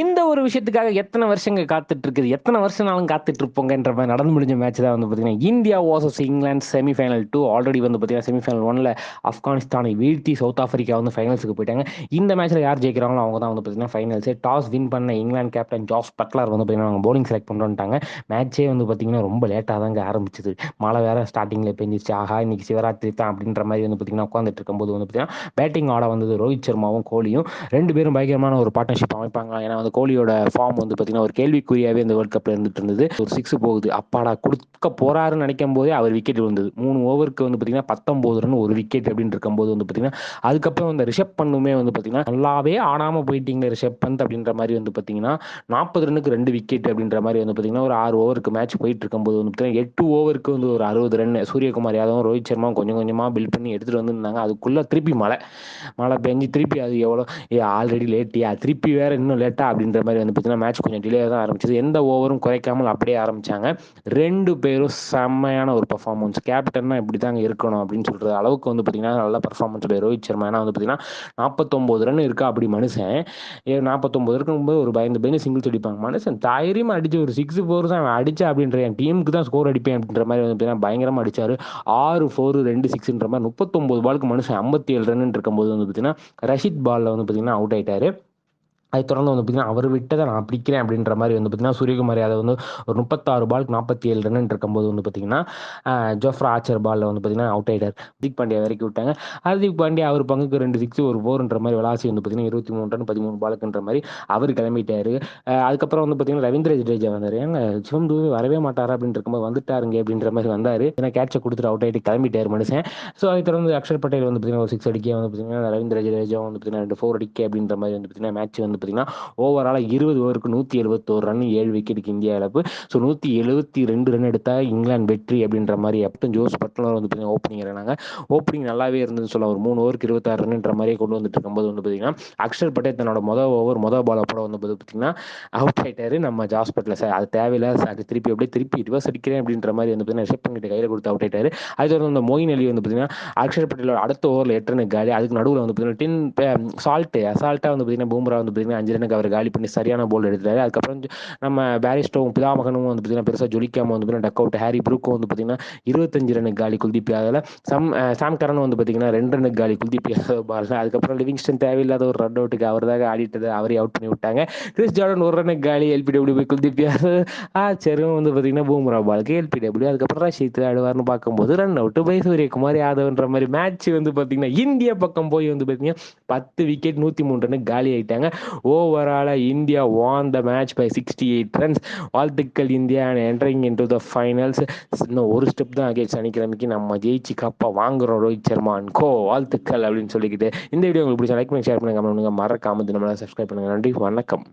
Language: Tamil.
இந்த ஒரு விஷயத்துக்காக எத்தனை வருஷங்க காத்துட்டு இருக்குது எத்தனை வருஷம் நாளும் காத்துட்டு இருப்போங்கன்ற மாதிரி நடந்து முடிஞ்ச மேட்ச் தான் வந்து பார்த்தீங்கன்னா India versus England semifinal too already வந்து பார்த்தீங்கன்னா செமிஃபைனல் ஒன்ல ஆப்கானிஸ்தானை வீழ்த்தி சவுத் ஆஃப்ரிக்கா வந்து ஃபைனல்ஸுக்கு போயிட்டாங்க. இந்த மேட்ச்ல யார் ஜெயிக்கிறாங்களோ அவங்க தான் வந்து பார்த்தீங்கன்னா ஃபைனல்ஸே டாஸ் வின் பண்ண இங்கிலாந்து கேப்டன் ஜாஸ் பட்லர் வந்து பார்த்தீங்கன்னா அவங்க போலிங் செலக்ட் பண்ணுறாங்க மேட்சே வந்து பார்த்தீங்கன்னா ரொம்ப லேட்டாக தாங்க ஆரம்பிச்சது. மழை வேற ஸ்டார்டிங்கில் பெஞ்சிச்சு ஆஹா இன்னைக்கு சிவராத்திரி தான் அப்படின்ற மாதிரி வந்து பார்த்தீங்கன்னா உட்காந்துட்டு இருக்கும்போது வந்து பார்த்தீங்கன்னா பேட்டிங் ஆட வந்தது ரோஹித் சர்மாவும் கோலியும். ரெண்டு பேரும் பயங்கரமான ஒரு பார்ட்னர்ஷிப் அமைப்பாங்க ஏன்னா அந்த கோலியோட ஃபார்ம் வந்து பார்த்தீங்கன்னா ஒரு கேள்விக்குறியாகவே இந்த வேர்ல்ட் கப்பில் இருந்துட்டு இருந்தது. ஒரு சிக்ஸ் போகுது. அப்பாடா கொடுக்க போறாருன்னு நினைக்கும் போதே அவர் விக்கெட் விழுந்தது. மூணு ஓவருக்கு வந்து பார்த்தீங்கன்னா பத்தொம்போது ரன் ஒரு விக்கெட் அப்படின்னு இருக்கும்போது வந்து பார்த்தீங்கன்னா அதுக்கப்புறம் இந்த ரிஷப் பண்ணுமே வந்து பார்த்தீங்கன்னா நல்லாவே ஆடாமல் போயிட்டீங்க ரிஷப் பந்த் அப்படின்ற மாதிரி வந்து பார்த்தீங்கன்னா நாற்பது ரன்னுக்கு ரெண்டு விக்கெட் அப்படின்ற மாதிரி வந்து பார்த்தீங்கன்னா ஒரு ஆறு ஓவருக்கு மேட்ச் போயிட்டு இருக்கும்போது வந்து பார்த்தீங்கன்னா எட்டு ஓவருக்கு வந்து ஒரு அறுபது ரன் சூரியகுமார் யாதவும் ரோஹித் சர்மா கொஞ்சம் கொஞ்சமாக பில்ட் பண்ணி எடுத்துகிட்டு வந்துருந்தாங்க. அதுக்குள்ளே திருப்பி மழை. மழை பெஞ்சு திருப்பி அது எவ்வளோ ஏ ஆல்ரெடி லேட்டியா திருப்பி வேற இன்னும் லேட்டா அப்படின்ற மாதிரி வந்து பார்த்தீங்கன்னா மேட்ச் கொஞ்சம் டிலே தான் ஆரம்பிச்சது. எந்த ஓவரும் குறைக்காமல் அப்படியே ஆரம்பிச்சாங்க. ரெண்டு பேரும் செம்மையான ஒரு பர்ஃபார்மன்ஸ் கேப்டன்னா இப்படி தாங்க இருக்கணும் அப்படின்னு சொல்கிற அளவுக்கு வந்து பார்த்தீங்கன்னா நல்ல பர்ஃபார்மன்ஸ் ரோஹித் சர்மா. ஏன்னா வந்து பார்த்தீங்கன்னா நாற்பத்தொம்போது ரன் இருக்கா அப்படி மனுஷன். ஏ நாற்பத்தொம்போது இருக்கும்போது ஒரு பயந்து பயந்து சிங்கிள்ஸ் அடிப்பாங்க. மனுஷன் தைரியமாக அடிச்சு ஒரு சிக்ஸ் ஃபோர் தான் அவன் அடிச்சா அப்படின்ற என் டீமுக்கு தான் ஸ்கோர் அடிப்பேன் அப்படின்ற மாதிரி வந்து பார்த்தீங்கன்னா பயங்கரமாக அடித்தார் ஆறு ஃபோர் ரெண்டு சிக்ஸ்ன்ற மாதிரி முப்பத்தொம்போது பாலுக்கு மனுஷன் ஐம்பத்தி ஏழு ரன் இருக்கும்போது வந்து பார்த்தீங்கன்னா ரஷித் பாலில் வந்து பார்த்தீங்கன்னா அவுட் ஆயிட்டாரு. அதை தொடர்ந்து வந்து பார்த்தீங்கன்னா அவர் விட்டதை நான் பிடிக்கிறேன் அப்படின்ற மாதிரி வந்து பார்த்தீங்கன்னா சூரியகுமார் யாதவ் வந்து ஒரு முப்பத்தாறு பால் நாற்பத்தி ஏழு ரன் இருக்கும்போது வந்து பார்த்தீங்கன்னா ஜோஃப்ரா ஆச்சர் பாலில் வந்து பார்த்தீங்கன்னா அவுட் ஆயிட்டார் ஹர்திக் பாண்டியா வரைக்கும் விட்டாங்க ஹர்திக் பாண்டியா அவர் பங்குக்கு ரெண்டு சிக்ஸ் ஒரு ஃபோர்ன்ற மாதிரி விளாசி வந்து பார்த்தீங்கன்னா இருபத்தி மூணு ரன் பதிமூணு பாலுக்குன்ற மாதிரி அவர் கிளம்பிட்டாரு அதுக்கப்புறம் வந்து பார்த்தீங்கன்னா ரவீந்திர ஜடேஜா வந்தார் ஏங்க சிவம் தூவி வரவே மாட்டாரா அப்படின்னு இருக்கும்போது வந்துட்டாருங்க அப்படின்ற மாதிரி வந்தார் ஏன்னா கேட்சை கொடுத்துட்டு அவுட் ஆகிட்டு கிளம்பிட்டார் மனுஷன் ஸோ அதை தொடர்ந்து அக்ஷர் பட்டேல் வந்து பார்த்தீங்கன்னா ஒரு சிக்ஸ் அடிக்க வந்து பார்த்தீங்கன்னா ரவீந்திர ஜடேஜா வந்து பார்த்தீங்கன்னா ரெண்டு ஃபோர் அடிக்க அப்படின்ற மாதிரி வந்து பார்த்தீங்கன்னா மேட்ச் வந்து பார்த்தீங்கன்னா ஓவராலாக இருபது ஓவருக்கு நூற்றி எழுபத்தோரு ரன் ஏழு விக்கெட்டுக்கு இந்தியா இழப்பு. ஸோ நூற்றி எழுபத்தி ரெண்டு ரன் எடுத்தால் இங்கிலாந்து வெற்றி அப்படின்ற மாதிரி அப்போ ஜோஸ் பட்லர் வந்து பார்த்தீங்கன்னா ஓப்பனிங் இறங்கினாங்க. ஓப்பனிங் நல்லாவே இருந்ததுன்னு சொல்லலாம். ஒரு மூணு ஓவருக்கு இருபத்தாறு ரன்ன்ற மாதிரியே கொண்டு வந்துட்டு இருக்கும்போது வந்து பார்த்தீங்கன்னா அக்ஷர் பட்டேல் தன்னோட மொதல் ஓவர் மொதல் பால போட வந்து பார்த்தீங்கன்னா அவுட் ஆயிட்டாரு. நம்ம ஜாஸ் பட்லர். சார் அது தேவையில்லை. அது திருப்பி அப்படியே திருப்பி ரிவர்ஸ் அடிக்கிறேன் அப்படின்ற மாதிரி வந்து பார்த்தீங்கன்னா ரிஷப் பண்ணிட்டு கையில் கொடுத்து அவுட் ஆகிட்டாரு அது தொடர்ந்து அந்த மோயின் அலி வந்து பார்த்தீங்கன்னா அக்ஷர் பட்டேலோட அடுத்த ஓவரில் எட்டு ரன் காலி. அதுக்கு நடுவில் வந்து பார்த்தீங்கன்னா டின் சால்ட்டு அசால்ட்டாக வந்து பார்த்தீங்கன்னா பூம்ரா வந்து பார்த்தீங்கன்னா அஞ்சு ரனுக்கு அவர் காலி பண்ணி சரியான போல் எடுத்தாரு அதுக்கப்புறம் நம்ம பேரிஸ்டோவும் பிதாமகனும் வந்து பார்த்தீங்கன்னா பெருசாக ஜொலிக்காம வந்து பார்த்தீங்கன்னா டக் அவுட் ஹாரி ப்ரூக்கும் வந்து பார்த்தீங்கன்னா இருபத்தஞ்சு ரனுக்கு காலி குல்தீப் யாதவில். சம் சாம் கரன் வந்து பார்த்தீங்கன்னா ரெண்டு ரனுக்கு காலி குல்தீப் யாதவ் பால் அதுக்கப்புறம் லிவிங்ஸ்டன் தேவையில்லாத ஒரு ரன் அவுட்டுக்கு அவர் தான் ஆடிட்டது அவரே அவுட் பண்ணி விட்டாங்க. கிறிஸ் ஜார்டன் ஒரு ரனுக்கு காலி எல்பிடபிள்யூ போய் குல்தீப் யாதவ். ஆ செருவம் வந்து பார்த்தீங்கன்னா பூம்ரா பாலுக்கு எல்பிடபிள்யூ அதுக்கப்புறம் ரஷீத் ஆடுவார்னு பார்க்கும்போது ரன் அவுட் பை சூரியகுமார் யாதவ்ன்ற மாதிரி மேட்ச் வந்து பார்த்தீங்கன்னா இந்திய பக்கம் போய் வந்து பார்த்தீங்கன்னா பத்து விக்கெட் நூற்றி மூணு ரனுக்கு காலி ஆயிட்டாங்க. ஓவராலாக India won the match by sixty eight runs வாழ்த்துக்கள் India and entering into the finals இன்னும் ஒரு ஸ்டெப் தான் ஆகிய சனிக்கிழமைக்கு நம்ம ஜெயிச்சு கப்பை வாங்குறோம் ரோஹித் சர்மா அண்ட் கோ வாழ்த்துக்கள் அப்படின்னு சொல்லிக்கிட்டு இந்த வீடியோ உங்களுக்கு பிடிச்ச லைக் பண்ணி ஷேர் பண்ணுங்க கமெண்ட் பண்ணுங்க. மறக்காம நம்மளால சப்ஸ்கிரைப் பண்ணுங்க. நன்றி வணக்கம்.